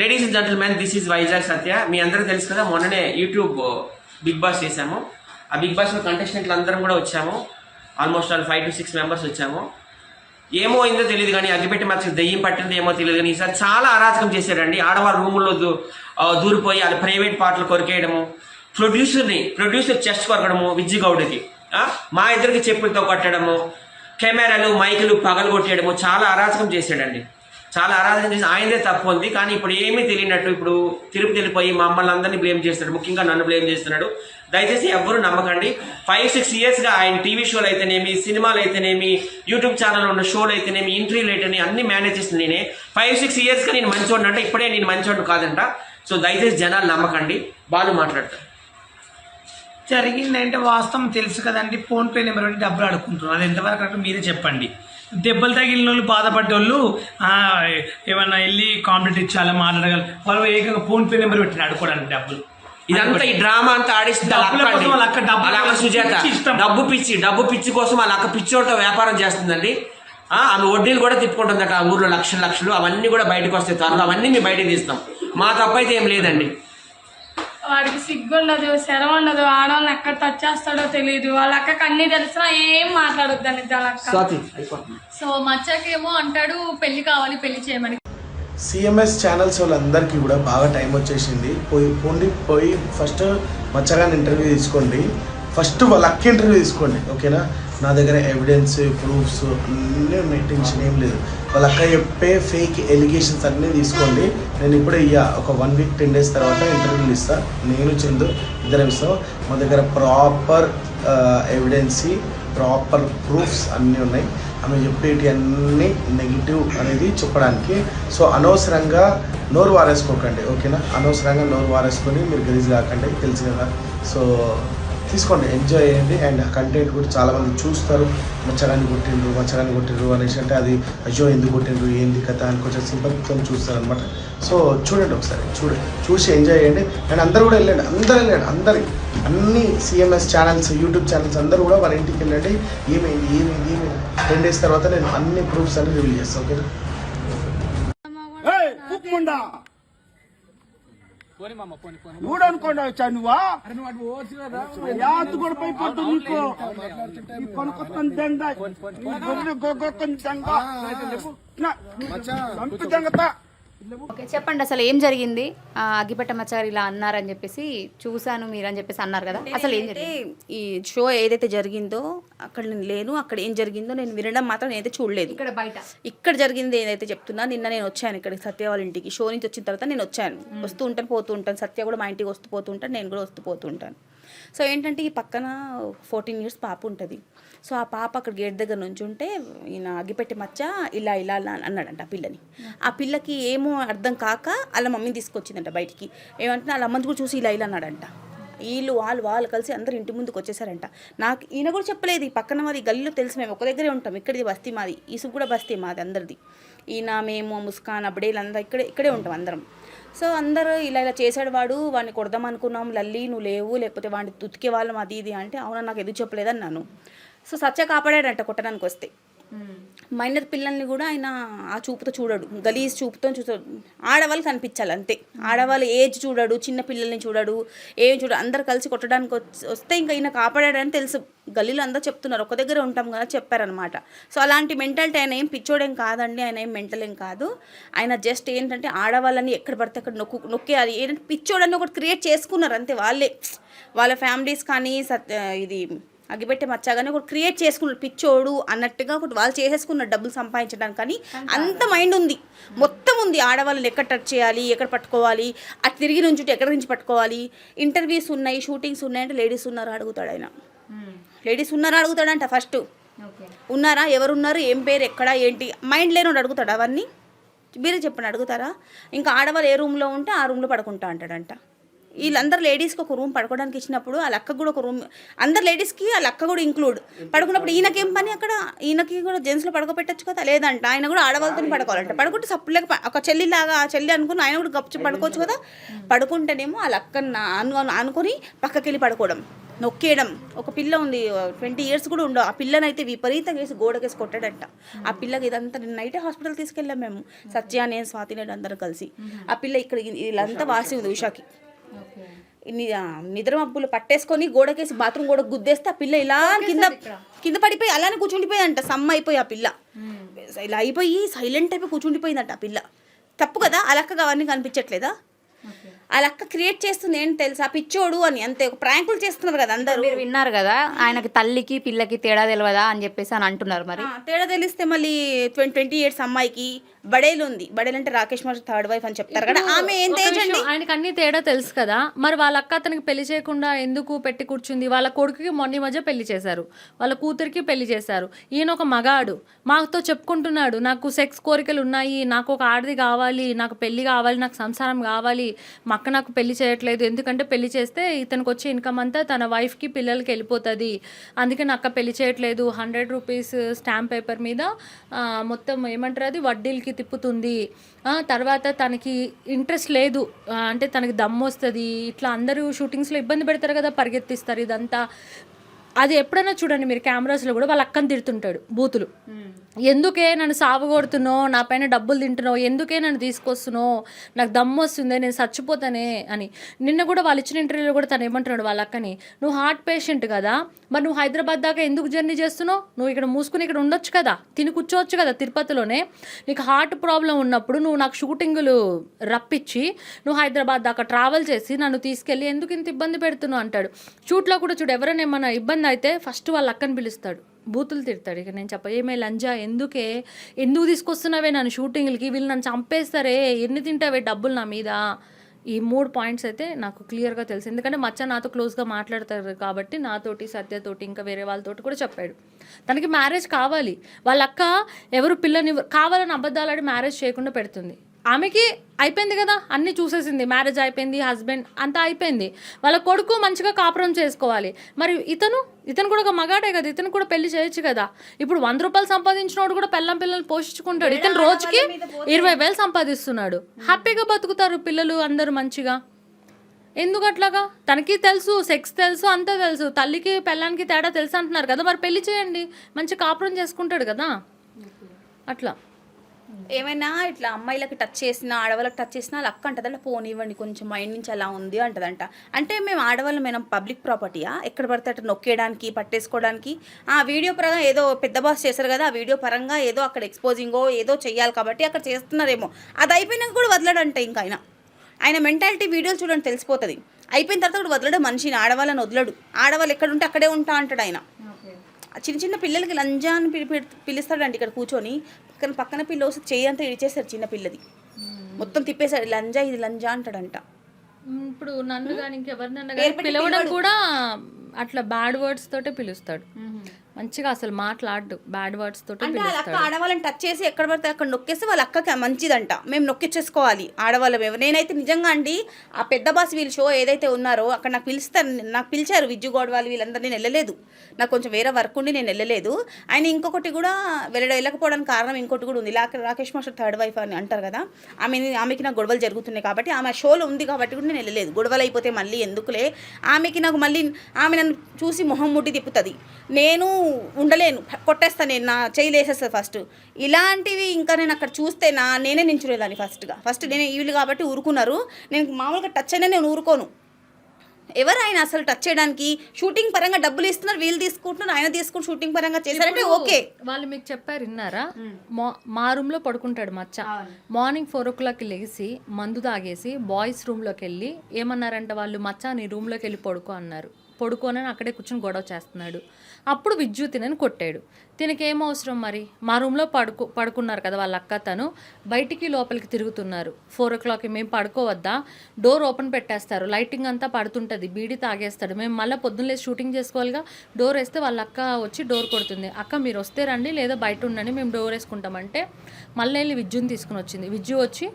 Ladies and gentlemen this is Vizag Satya మీ అందరూ తెలుసు కదా మొన్ననే యూట్యూబ్ బిగ్ బాస్ చేశాము. ఆ బిగ్ బాస్లో కంటెస్టెంట్లు అందరం కూడా వచ్చాము. Almost all five to six members వచ్చాము. ఏమో అయిందో తెలియదు కానీ అగ్గిపెట్టి మచ్చ దెయ్యం పట్టింది ఏమో తెలియదు కానీ ఈసారి చాలా అరాచకం చేశాడండి ఆడవాళ్ళ రూముల్లో దూ దూరిపోయి వాళ్ళ ప్రైవేట్ పాటలు కొరికేయడము ప్రొడ్యూసర్ని ప్రొడ్యూసర్ చెస్ట్ కొరకడము విజ్జి గౌడ్కి మా ఇద్దరికి చెప్పులతో కొట్టడము కెమెరాలు మైకులు పగలగొట్టేయడము చాలా అరాచకం చేశాడండి. చాలా ఆరాధన చేసి ఆయనదే తప్పు ఉంది కానీ ఇప్పుడు ఏమీ తెలియనట్టు ఇప్పుడు తిరుపతి వెళ్ళిపోయి మమ్మల్ని అందరినీ బ్లేమ్ చేస్తున్నాడు. ముఖ్యంగా నన్ను బ్లేమ్ చేస్తున్నాడు. దయచేసి ఎవ్వరూ నమ్మకండి. ఫైవ్ సిక్స్ ఇయర్స్గా ఆయన టీవీ షోలు అయితేనేమి సినిమాలు అయితేనేమి యూట్యూబ్ ఛానల్ ఉన్న షోలు అయితేనేమి ఇంటర్వ్యూలు అయితేనేమి అన్ని మేనేజ్ చేసింది నేనే. ఫైవ్ సిక్స్ ఇయర్స్గా నేను మంచోడిని అంటే ఇప్పుడే నేను మంచోడు కాదంట. సో దయచేసి జనాలు నమ్మకండి. బాలు మాట్లాడతారు జరిగిందంటే వాస్తవం తెలుసు కదండి. ఫోన్పే నెంబర్ పెట్టి డబ్బులు అడుక్కుంటున్నారు. అది ఎంతవరకు అంటే మీరే చెప్పండి. దెబ్బలు తగిలిన వాళ్ళు బాధపడ్డోళ్ళు ఏమన్నా వెళ్ళి కాంప్లీట్ ఇచ్చాలా మాట్లాడగలరు వాళ్ళు ఏకంగా ఫోన్ పే నెంబర్ పెట్టి అడుకోవడానికి డబ్బులు. ఇదంతా ఈ డ్రామా అంతా ఆడిస్తుంది సుజాత పిచ్చి. డబ్బు పిచ్చి డబ్బు పిచ్చి కోసం వాళ్ళ అక్క పిచ్చోడితో వ్యాపారం చేస్తుందండి. ఆమె వడ్డీలు కూడా తిప్పుకుంటుందట ఆ ఊర్లో లక్షలు లక్షలు అవన్నీ కూడా బయటకు వస్తాయి త్వరలో అవన్నీ మేము బయటకు తీస్తాం. మా తప్పు అయితే ఏం లేదండి. వాడికి సిగ్గు ఉండదు శరం ఉండదు ఆడవాళ్ళని ఎక్కడ టచ్ చేస్తాడో తెలియదు వాళ్ళ అక్కకి అన్ని తెలిసినా ఏం మాట్లాడొద్దని వాళ్ళ అక్క స్వాతి అయిపోతుంది. సో మచ్చకేమో అంటాడు పెళ్ళి కావాలి పెళ్ళి చేయమని. సిఎంఎస్ ఛానల్స్ వాళ్ళందరికీ కూడా బాగా టైం వచ్చేసింది. పోయి పోండి పోయి ఫస్ట్ మచ్చగాని ఇంటర్వ్యూ తీసుకోండి. ఫస్ట్ వాళ్ళ అక్క ఇంటర్వ్యూ తీసుకోండి ఓకేనా? నా దగ్గర ఎవిడెన్స్ ప్రూఫ్స్ అన్నీ ఉన్నాయి. టెన్షన్ ఏం లేదు. వాళ్ళ అక్క చెప్పే ఫేక్ ఎలిగేషన్స్ అన్నీ తీసుకోండి. నేను ఇప్పుడే ఇయ్యా. ఒక వన్ వీక్ టెన్ డేస్ తర్వాత ఇంటర్వ్యూలు ఇస్తాను నేను చందు ఇద్దరం ఇస్తాం. మా దగ్గర ప్రాపర్ ఎవిడెన్సీ ప్రాపర్ ప్రూఫ్స్ అన్నీ ఉన్నాయి. ఆమె చెప్పేటి అన్నీ నెగిటివ్ అనేది చెప్పడానికి. సో అనవసరంగా నోరు వారేసుకోకండి. ఓకేనా? అనవసరంగా నోరు వారేసుకొని మీరు గలీజ్ కాకండి తెలుసు కదా. సో తీసుకోండి ఎంజాయ్ చేయండి. అండ్ కంటెంట్ కూడా చాలా మంది చూస్తారు. మచ్చడాన్ని కొట్టిండ్రు మచ్చడాన్ని కొట్టిండ్రు అనేసి అంటే అది అయ్యో ఎందుకు కొట్టిండ్రు? ఏంది కథ? అని కొంచెం సింపతితో చూస్తారు అనమాట సో చూడండి ఒకసారి చూడండి. చూసి ఎంజాయ్ చేయండి. అండ్ అందరూ కూడా వెళ్ళండి అందరూ వెళ్ళండి అందరి. అన్ని సిఎంఎస్ ఛానల్స్ యూట్యూబ్ ఛానల్స్ అందరూ కూడా వాళ్ళ ఇంటికి వెళ్ళండి. ఏమైంది ఏమైంది ఏమైంది? టెన్ డేస్ తర్వాత నేను అన్ని ప్రూఫ్స్ అన్ని రివీల్ చేస్తాను ఓకేనా? అనుకోండి వచ్చా నువ్వా? యాదు కూడా పైపోతుంది నీకు. ఈ కొనుక్కొస్తుంది దెంగ. ఈ గొర్రె గొగ్గొక్కొని దెంగ. నా, చంపి దెంగతా ఓకే చెప్పండి అసలు ఏం జరిగింది? ఆ, అగ్గిపెట్ట మచ్చారు ఇలా అన్నారని చెప్పేసి చూశాను మీరు అని చెప్పేసి అన్నారు కదా. అసలు ఏం అంటే జరిగింది? ఈ షో ఏదైతే జరిగిందో అక్కడ నేను లేను అక్కడ ఏం జరిగిందో నేను వినడం మాత్రం నేనైతే చూడలేదు. ఇక్కడ బయట. ఇక్కడ జరిగింది ఏదైతే చెప్తున్నా నిన్న నేను వచ్చాను ఇక్కడికి సత్య వాళ్ళ ఇంటికి. షో నుంచి వచ్చిన తర్వాత నేను వచ్చాను. వస్తూ ఉంటాను పోతూ ఉంటాను. సత్య కూడా మా ఇంటికి వస్తూ పోతూ ఉంటాను నేను కూడా వస్తూ పోతూ ఉంటాను. సో ఏంటంటే ఈ పక్కన ఫోర్టీన్ ఇయర్స్ పాప ఉంటుంది. సో ఆ పాప అక్కడ గేట్ దగ్గర నుంచి ఉంటే ఈయన అగ్గిపెట్టి మచ్చ ఇలా ఇలా అలా అన్నాడంట ఆ పిల్లని. ఆ పిల్లకి ఏమో అర్థం కాక వాళ్ళ మమ్మీని తీసుకొచ్చిందంట బయటికి. ఏమంటే వాళ్ళ అమ్మని కూడా చూసి ఇలా ఇలా అన్నాడంట. వీళ్ళు వాళ్ళు వాళ్ళు కలిసి అందరు ఇంటి ముందుకు వచ్చేసారంట. నాకు ఈయన కూడా చెప్పలేదు ఈ పక్కన మాది గల్లీలో తెలుసు మేము ఒక దగ్గరే ఉంటాం ఇక్కడిది బస్తీ మాది ఇసుకు కూడా బస్తీ మాది అందరిది. ఈయన మేము ముస్కాన్ అబ్డేలు అందరూ ఇక్కడే ఇక్కడే ఉంటాం అందరం. సో అందరూ ఇలా ఇలా చేశాడు వాడు వాడిని కొడదాం అనుకున్నాం లల్లి నువ్వు లేవు లేకపోతే వాడిని తుతికే వాళ్ళం అది ఇది అంటే అవునా నాకు ఎదురు చెప్పలేదన్నాను. సో సత్య కాపాడాడంట కొట్టడానికి వస్తే. మైనర్ పిల్లల్ని కూడా ఆయన ఆ చూపుతో చూడడు. గలీజ్ చూపుతో చూస్తాడు. ఆడవాళ్ళు కనిపించాలి అంతే. ఆడవాళ్ళు ఏజ్ చూడడు చిన్న పిల్లల్ని చూడడు ఏం చూడడు. అందరు కలిసి కొట్టడానికి వస్తే ఇంకా ఈయన కాపాడాడని తెలుసు. గల్లీలో అందరూ చెప్తున్నారు. ఒక దగ్గర ఉంటాం కదా చెప్పారనమాట సో అలాంటి మెంటాలిటీ ఆయన ఏం పిచ్చోడేం కాదండి. ఆయన ఏం మెంటల్ ఏం కాదు. ఆయన జస్ట్ ఏంటంటే ఆడవాళ్ళని ఎక్కడ పడితే అక్కడ నొక్కు నొక్కేయాలి. ఏంటంటే పిచ్చోడని ఒకటి క్రియేట్ చేసుకున్నారు అంతే వాళ్ళే. వాళ్ళ ఫ్యామిలీస్ కానీ సత్ ఇది అగ్గిపెట్టే మచ్చాగానే ఒకటి క్రియేట్ చేసుకున్నాడు పిచ్చోడు అన్నట్టుగా ఒకటి వాళ్ళు చేసేసుకున్నారు డబ్బులు సంపాదించడానికి. కానీ అంత మైండ్ ఉంది. మొత్తం ఉంది. ఆడవాళ్ళని ఎక్కడ టచ్ చేయాలి ఎక్కడ పట్టుకోవాలి అటు తిరిగి నుంచి ఎక్కడ నుంచి పట్టుకోవాలి. ఇంటర్వ్యూస్ ఉన్నాయి షూటింగ్స్ ఉన్నాయంటే లేడీస్ ఉన్నారు అడుగుతాడు ఆయన. లేడీస్ ఉన్నారా అడుగుతాడంట ఫస్ట్ ఉన్నారా? ఎవరున్నారు? ఏం పేరు? ఎక్కడ? ఏంటి? మైండ్ లేనోడు అడుగుతాడు అవన్నీ? మీరే చెప్పండి అడుగుతారా? ఇంకా ఆడవాళ్ళు ఏ రూమ్లో ఉంటే ఆ రూమ్లో పడుకుంటా అంటాడంట. వీళ్ళందరూ లేడీస్కి ఒక రూమ్ పడుకోవడానికి ఇచ్చినప్పుడు ఆ లక్క కూడా ఒక రూమ్ అందరు లేడీస్కి ఆ లక్క కూడా ఇంక్లూడ్. పడుకున్నప్పుడు ఈయనకేం పని అక్కడ? ఈయనకి కూడా జెంట్స్లో పడుకోబెట్టచ్చు కదా? లేదంట. ఆయన కూడా ఆడవాళ్ళతో పడుకోవాలంట. పడుకుంటే సప్పులేక ఒక చెల్లిలాగా ఆ చెల్లి అనుకుని ఆయన కూడా గప్పు పడుకోవచ్చు కదా? పడుకుంటేనేమో ఆ లక్క అను అనుకొని పక్కకి వెళ్ళి పడుకోవడం. నొక్కేయడం. ఒక పిల్ల ఉంది ట్వంటీ ఇయర్స్ కూడా ఉండవు ఆ పిల్లనైతే విపరీతంగా వేసి గోడకేసి కొట్టాడంట. ఆ పిల్లకి ఇదంతా నిన్న నైటే హాస్పిటల్ తీసుకెళ్ళాం మేము. సత్య నేను స్వాతి నేను అందరం కలిసి. ఆ పిల్ల ఇక్కడ ఇదంతా వాసి ఉంది ఉషాకి. నిద్ర మబ్బులు పట్టేసుకొని గోడకేసి బాత్రూమ్ గోడ గుద్దేస్తే ఆ పిల్ల ఇలా కింద కింద పడిపోయి అలానే కూర్చుండిపోయిందంట సమ్మ అయిపోయి ఆ పిల్ల. ఇలా అయిపోయి సైలెంట్ అయిపోయి కూర్చుండిపోయిందంట ఆ పిల్ల. తప్పు కదా ఆ లెక్కగా అవన్నీ కనిపించట్లేదా? ఆ లెక్క క్రియేట్ చేస్తుంది ఏంటి తెలుసా? పిచ్చోడు అని అంతే ఒక ప్రాంకులు చేస్తున్నారు కదా అందరూ. మీరు విన్నారు కదా ఆయనకి తల్లికి పిల్లకి తేడా తెలియదా అని చెప్పేసి అని అంటున్నారు మరి. ఆ, తేడా తెలిస్తే మళ్ళీ ట్వంటీ ట్వంటీ ఇయర్స్ అమ్మాయికి బడేలు ఉంది. బడేలు అంటే రాకేష్ మాస్టర్ థర్డ్ వైఫ్ అని చెప్తారు కదా. ఆమె ఏం ఒక తేజ్ విషయం, అండి? ఆయనకి అన్ని తేడా తెలుసు కదా. మరి వాళ్ళ అక్క అతనికి పెళ్ళి చేయకుండా ఎందుకు పెట్టి కూర్చుంది? వాళ్ళ కొడుకుకి మొన్న మధ్య పెళ్ళి చేశారు. వాళ్ళ కూతురికి పెళ్ళి చేశారు. ఈయన ఒక మగాడు. మాతో చెప్పుకుంటున్నాడు. నాకు సెక్స్ కోరికలు ఉన్నాయి. నాకు ఒక ఆడది కావాలి. నాకు పెళ్ళి కావాలి. నాకు సంసారం కావాలి. మా అక్క నాకు పెళ్ళి చేయట్లేదు. ఎందుకంటే పెళ్ళి చేస్తే ఇతనికి వచ్చే ఇన్కమ్ అంతా తన వైఫ్కి పిల్లలకి వెళ్ళిపోతుంది. అందుకే నా అక్క పెళ్ళి చేయట్లేదు. హండ్రెడ్ రూపీస్ స్టాంప్ పేపర్ మీద మొత్తం ఏమంటారు అది? వడ్డీలకి తిప్పుతుంది. తర్వాత తనకి ఇంట్రెస్ట్ లేదు. అంటే తనకి దమ్ వస్తుంది. ఇట్లా అందరూ షూటింగ్స్లో ఇబ్బంది పెడతారు కదా పరిగెత్తిస్తారు. ఇదంతా అది ఎప్పుడైనా చూడండి మీరు కెమెరాస్లో కూడా వాళ్ళ అక్కని తిడుతుంటాడు బూతులు. ఎందుకే నన్ను సాగు కొడుతున్నావు నా పైన డబ్బులు తింటున్నావు ఎందుకే నన్ను తీసుకొస్తున్నావు నాకు దమ్ము వస్తుంది నేను చచ్చిపోతానే అని. నిన్న కూడా వాళ్ళు ఇచ్చిన ఇంటర్వ్యూలో కూడా తను ఏమంటున్నాడు వాళ్ళ అక్కని నువ్వు హార్ట్ పేషెంట్ కదా మరి నువ్వు హైదరాబాద్ దాకా ఎందుకు జర్నీ చేస్తున్నావు? నువ్వు ఇక్కడ మూసుకుని ఇక్కడ ఉండొచ్చు కదా తిని కూర్చోవచ్చు కదా తిరుపతిలోనే. నీకు హార్ట్ ప్రాబ్లం ఉన్నప్పుడు నువ్వు నాకు షూటింగులు రప్పించి నువ్వు హైదరాబాద్ దాకా ట్రావెల్ చేసి నన్ను తీసుకెళ్ళి ఎందుకు ఇంత ఇబ్బంది పెడుతున్నావు? అంటాడు. షూట్లో కూడా చూడు ఎవరైనా ఏమన్నా ఇబ్బంది అయితే ఫస్ట్ వాళ్ళ అక్కని పిలుస్తాడు. బూతులు తిడతాడు. ఇక నేను చెప్ప ఏమే లంజా ఎందుకే? ఎందుకు తీసుకొస్తున్నావే నన్ను షూటింగ్లకి? వీళ్ళు నన్ను చంపేస్తారే? ఎన్ని తింటావే డబ్బులు నా మీద? ఈ మూడు పాయింట్స్ అయితే నాకు క్లియర్గా తెలుసు. ఎందుకంటే మచ్చ నాతో క్లోజ్గా మాట్లాడతారు కాబట్టి నాతోటి సత్యతోటి ఇంకా వేరే వాళ్ళతోటి కూడా చెప్పాడు. తనకి మ్యారేజ్ కావాలి. వాళ్ళక్క ఎవరు పిల్లని కావాలని అబద్ధాలాడి మ్యారేజ్ చేయకుండా పెడుతుంది. ఆమెకి అయిపోయింది కదా అన్నీ చూసేసింది. మ్యారేజ్ అయిపోయింది హస్బెండ్ అంతా అయిపోయింది. వాళ్ళ కొడుకు మంచిగా కాపురం చేసుకోవాలి. మరి ఇతను ఇతను కూడా ఒక మగాడే కదా ఇతను కూడా పెళ్ళి చేయొచ్చు కదా. ఇప్పుడు వంద రూపాయలు సంపాదించినోడు కూడా పెళ్ళం పిల్లల్ని పోషించుకుంటాడు. ఇతను రోజుకి ఇరవై వేలు సంపాదిస్తున్నాడు. హ్యాపీగా బతుకుతారు పిల్లలు అందరూ మంచిగా. ఎందుకు అట్లాగా? తనకి తెలుసు సెక్స్ తెలుసు అంతా తెలుసు. తల్లికి పెళ్ళానికి తేడా తెలుసు అంటున్నారు కదా. మరి పెళ్ళి చేయండి. మంచి కాపురం చేసుకుంటాడు కదా. అట్లా. ఏమైనా ఇట్లా అమ్మాయిలకి టచ్ చేసినా ఆడవాళ్ళకి టచ్ చేసినా వాళ్ళ అక్క అంటదంట ఫోన్ ఇవ్వండి కొంచెం మైండ్ నుంచి అలా ఉంది అంటదంట. అంటే మేము ఆడవాళ్ళం మేము పబ్లిక్ ప్రాపర్టీయా ఎక్కడ పడితే అట్లా నొక్కేయడానికి పట్టేసుకోవడానికి? ఆ వీడియో పరంగా ఏదో పెద్ద బాస్ చేశారు కదా ఆ వీడియో పరంగా ఏదో అక్కడ ఎక్స్పోజింగో ఏదో చెయ్యాలి కాబట్టి అక్కడ చేస్తున్నారేమో. అది అయిపోయినాక కూడా వదలడంట ఇంకా ఆయన. ఆయన మెంటాలిటీ వీడియోలు చూడండి తెలిసిపోతుంది. అయిపోయిన తర్వాత కూడా వదలడు మనిషిని ఆడవాళ్ళని వదలడు. ఆడవాళ్ళు ఎక్కడ ఉంటే అక్కడే ఉంటా అంటాడు ఆయన. చిన్న చిన్న పిల్లలకి లంజా అని పిలి పిలి- పిలుస్తాడండి ఇక్కడ కూర్చొని. పక్కన పక్కన పిల్ల వస్తే చెయ్యి అంతా ఇడిచేస్తాడు చిన్న పిల్లది. మొత్తం తిప్పేశాడు లంజా ఇది లంజా అంటాడంట. ఇప్పుడు నన్ను కానీ ఇంకెవరినన్నా పిలవడు. కూడా అట్లా బ్యాడ్ వర్డ్స్ తోటే పిలుస్తాడు. మంచిగా అసలు మాట్లాడు బ్యాడ్ వర్డ్స్ తోటే అంటే వాళ్ళ అక్క ఆడవాళ్ళని టచ్ చేసి ఎక్కడ పడితే అక్కడ నొక్కేస్తే వాళ్ళ అక్కకి మంచిదంట. మేము నొక్కిచ్చేసుకోవాలి ఆడవాళ్ళం ఎవరు నేనైతే నిజంగా అండి ఆ పెద్ద బాస్ వీళ్ళ షో ఏదైతే ఉన్నారో అక్కడ నాకు పిలుస్తారు నాకు పిలిచారు విజ్జు గౌడ్ వాళ్ళు వీళ్ళందరూ నేను వెళ్ళలేదు. నాకు కొంచెం వేరే వర్క్ ఉండి నేను వెళ్ళలేదు. ఆయన ఇంకొకటి కూడా వెళ్ళడం వెళ్ళకపోవడానికి కారణం ఇంకోటి కూడా ఉంది. లాక- రాకేష్ మాస్టర్ థర్డ్ వైఫ్ అని అంటారు కదా ఆమె ఆమెకి నాకు గొడవలు జరుగుతున్నాయి కాబట్టి ఆమె షోలో ఉంది కాబట్టి కూడా నేను వెళ్ళలేదు. గొడవలు అయిపోతే మళ్ళీ ఎందుకులే? ఆమెకి నాకు మళ్ళీ ఆమె నన్ను చూసి మొహం ముట్టి తిప్పుతుంది. నేను ఉండలేను. కొట్టేస్తాను నేను నా చేయి లేసేస్తుంది ఫస్ట్ ఇలాంటివి ఇంకా నేను అక్కడ చూస్తే నా నేనే నించునేదాన్ని ఫస్ట్గా ఫస్ట్ నేనే వీళ్ళు కాబట్టి ఊరుకున్నారు. నేను మామూలుగా టచ్ అయినా నేను ఊరుకోను. ఎవరు ఆయన అసలు టచ్ చేయడానికి షూటింగ్ పరంగా డబ్బులు ఇస్తున్నారు వీళ్ళు తీసుకుంటున్నారు ఆయన తీసుకుని షూటింగ్ పరంగా చేశారంటే ఓకే. వాళ్ళు మీకు చెప్పారు విన్నారా? మా- మా రూమ్లో పడుకుంటాడు మచ్చ. మార్నింగ్ ఫోర్ ఓ క్లాక్ లేచి మందు తాగేసి బాయ్స్ రూమ్లోకి వెళ్ళి ఏమన్నారంట వాళ్ళు? మచ్చ నీ రూమ్లోకి వెళ్ళి పడుకో అన్నారు. పడుకోనని అక్కడే కూర్చొని గొడవ చేస్తున్నాడు. అప్పుడు విద్యుత్ తినని కొట్టాడు. తినకేం అవసరం మరి? మా రూమ్లో పడుకు పడుకున్నారు కదా వాళ్ళ అక్క తను. బయటికి లోపలికి తిరుగుతున్నారు. ఫోర్ ఓ క్లాక్కి మేము పడుకోవద్దా? డోర్ ఓపెన్ పెట్టేస్తారు. లైటింగ్ అంతా పడుతుంటుంది. బీడీ తాగేస్తాడు. మేము మళ్ళీ పొద్దున్న షూటింగ్ చేసుకోవాలిగా. డోర్ వేస్తే వాళ్ళ అక్క వచ్చి డోర్ కొడుతుంది. అక్క మీరు వస్తే రండి లేదా బయట ఉండండి మేము డోర్ వేసుకుంటామంటే మళ్ళీ వెళ్ళి విద్యుని తీసుకుని వచ్చింది. విద్యు వచ్చి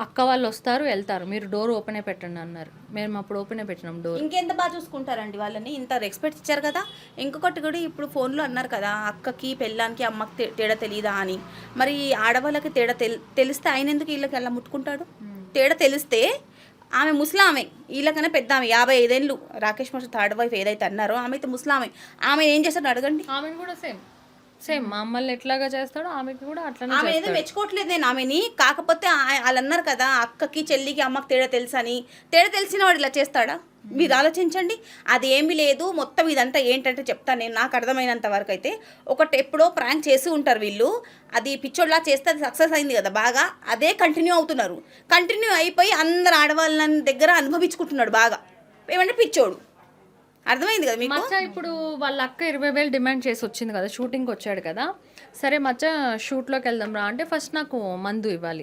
అక్క వాళ్ళు వస్తారు వెళ్తారు. మీరు డోర్ ఓపెనే పెట్టండి అన్నారు. మేము అప్పుడు ఓపెనే పెట్టినాం డోర్ ఇంకెంత బాగా చూసుకుంటారండి వాళ్ళని? ఇంత రెస్పెక్ట్ ఇచ్చారు కదా? ఇంకొకటి కూడా ఇప్పుడు ఫోన్లో అన్నారు కదా అక్కకి పెళ్ళానికి అమ్మకి తేడా తెలియదా అని. మరి ఆడవాళ్ళకి తేడా తెల్ తెలిస్తే ఆయన ఎందుకు వీళ్ళకి అలా ముట్టుకుంటాడు? తేడా తెలిస్తే ఆమె ముస్లామే వీళ్ళకన్నా పెద్ద ఆమె యాభై ఐదేళ్ళు రాకేష్ మాస్టర్ థర్డ్ వైఫ్ ఏదైతే అన్నారో ఆమె అయితే ముస్లామే. ఆమె ఏం చేస్తాడు అడగండి. ఆమెను కూడా సేమ్. సేమ్ మమ్మల్ని ఎట్లాగా చేస్తాడో ఆమెకి కూడా అట్లనే ఆమె ఏదో మెచ్చుకోవట్లేదు నేను ఆమెని. కాకపోతే వాళ్ళు అన్నారు కదా అక్కకి చెల్లికి అమ్మకి తేడా తెలుసని. తేడా తెలిసిన వాడు ఇలా చేస్తాడా? మీరు ఆలోచించండి. అది ఏమీ లేదు. మొత్తం ఇదంతా ఏంటంటే చెప్తాను నేను. నాకు అర్థమైనంత వరకు అయితే. ఒకటి ఎప్పుడో ప్రాంక్ చేసి ఉంటారు వీళ్ళు. అది పిచ్చోడ్లా చేస్తే అది సక్సెస్ అయింది కదా బాగా. అదే కంటిన్యూ అవుతున్నారు. కంటిన్యూ అయిపోయి అందరు ఆడవాళ్ళ దగ్గర అనుభవించుకుంటున్నాడు బాగా. ఏమంటే పిచ్చోడు. అర్థమైంది కదా మీకు? మచ్చ ఇప్పుడు వాళ్ళ అక్క ఇరవై వేలు డిమాండ్ చేసి వచ్చింది కదా షూటింగ్కి వచ్చాడు కదా. సరే మచ్చ షూట్లోకి వెళ్దాం రా అంటే ఫస్ట్ నాకు మందు ఇవ్వాలి.